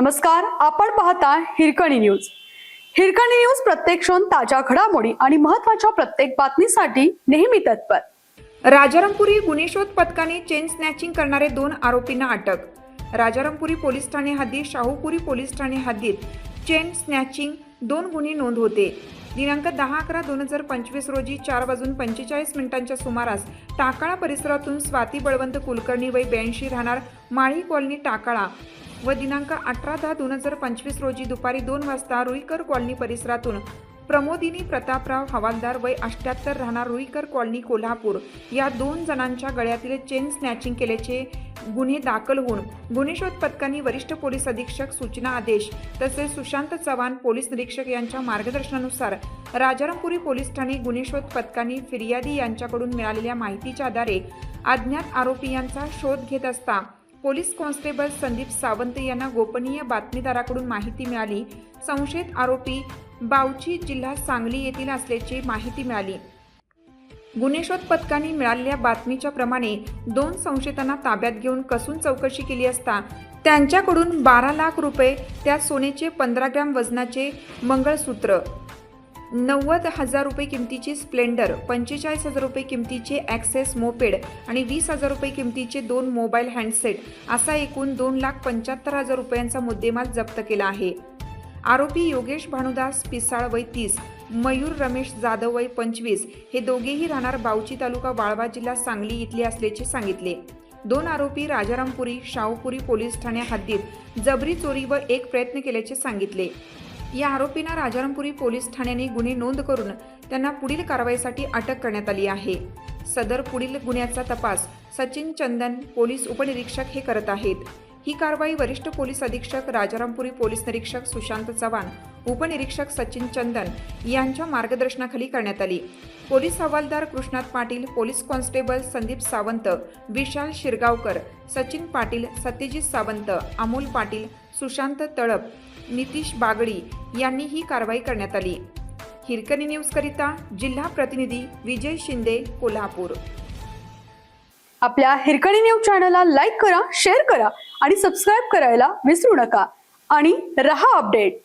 नमस्कार आपण पाहता हिरकणी न्यूज. हिरकणी न्यूज प्रत्येक क्षण ताज्या घडामोडी आणि महत्त्वाच्या प्रत्येक बातमीसाठी नेहमी तत्पर. राजारामपुरी गुन्हे शोध पथकाने चेन स्नॅचिंग करणारे दोन आरोपींना अटक. राजारामपुरी पोलीस ठाणे हद्दीत शाहूपुरी पोलीस ठाणे हद्दीत चेन स्नॅचिंग दोन गुन्हे नोंद होते. दिनांक दहा अकरा दोन हजार पंचवीस रोजी चार वाजून पंचेचाळीस मिनिटांच्या सुमारास टाकाळा परिसरातून स्वाती बळवंत कुलकर्णी वय ब्याऐंशी राहणार माळी कॉलनी टाकाळा. व दिनांक अठरा दहा दोन हजार पंचवीस रोजी दुपारी दोन वाजता रुईकर कॉलनी परिसरातून प्रमोदिनी प्रतापराव हवालदार वय अष्ट्याहत्तर राहणार रुईकर कॉलनी कोल्हापूर या दोन जणांच्या गळ्यातील चेन स्नॅचिंग केल्याचे गुन्हे दाखल होऊन गुन्हे शोध पथकांनी वरिष्ठ पोलीस अधीक्षक सूचना आदेश तसेच सुशांत चव्हाण पोलीस निरीक्षक यांच्या मार्गदर्शनानुसार राजारामपुरी पोलीस ठाणे गुन्हे शोध पथकांनी फिर्यादी यांच्याकडून मिळालेल्या माहितीच्या आधारे अज्ञात आरोपी यांचा शोध घेत असता पोलीस कॉन्स्टेबल संदीप सावंत यांना गोपनीय बातमीदाराकडून माहिती मिळाली. संशयित आरोपी बावची जिल्हा सांगली येथील असल्याची माहिती मिळाली. गुन्हेशोध पथकाने मिळालेल्या बातमीच्या प्रमाणे दोन संशयितांना ताब्यात घेऊन कसून चौकशी केली असता त्यांच्याकडून बारा लाख रुपये त्या सोन्याचे पंधरा ग्रॅम वजनाचे मंगळसूत्र नव्वद हजार रुपये किमतीची स्प्लेंडर पंचेचाळीस हजार रुपये किमतीचे ॲक्सेस मोपेड आणि वीस हजार रुपये किमतीचे दोन मोबाईल हँडसेट असा एकूण दोन लाख पंच्याहत्तर हजार रुपयांचा मुद्देमाल जप्त केला आहे. आरोपी योगेश भानुदास पिसाळ वय तीस मयूर रमेश जाधव वय पंचवीस हे दोघेही राहणार बावची तालुका वाळवा जिल्हा सांगली इथले असल्याचे सांगितले. दोन आरोपी राजारामपुरी शाहूपुरी पोलीस ठाण्या हद्दीत जबरी चोरी व एक प्रयत्न केल्याचे सांगितले. या आरोपींना राजारामपुरी पोलीस ठाण्याने गुन्हे नोंद करून त्यांना पुढील कारवाईसाठी अटक करण्यात आली आहे. सदर पुढील गुन्ह्याचा तपास सचिन चंदन पोलीस उपनिरीक्षक हे करत आहेत. ही कारवाई वरिष्ठ पोलीस अधीक्षक राजारामपुरी पोलीस निरीक्षक सुशांत चव्हाण उपनिरीक्षक सचिन चंदन यांच्या मार्गदर्शनाखाली करण्यात आली. पोलीस हवालदार कृष्णात पाटील पोलीस कॉन्स्टेबल संदीप सावंत विशाल शिरगावकर सचिन पाटील सत्यजित सावंत अमोल पाटील सुशांत तळप नितीश बागडी यांनी ही कारवाई करण्यात आली. हिरकणी न्यूजकरिता जिल्हा प्रतिनिधी विजय शिंदे कोल्हापूर. आपल्या हिरकणी न्यूज चॅनलला लाईक करा शेअर करा आणि सबस्क्राईब करायला विसरू नका. आणि रहा अपडेट.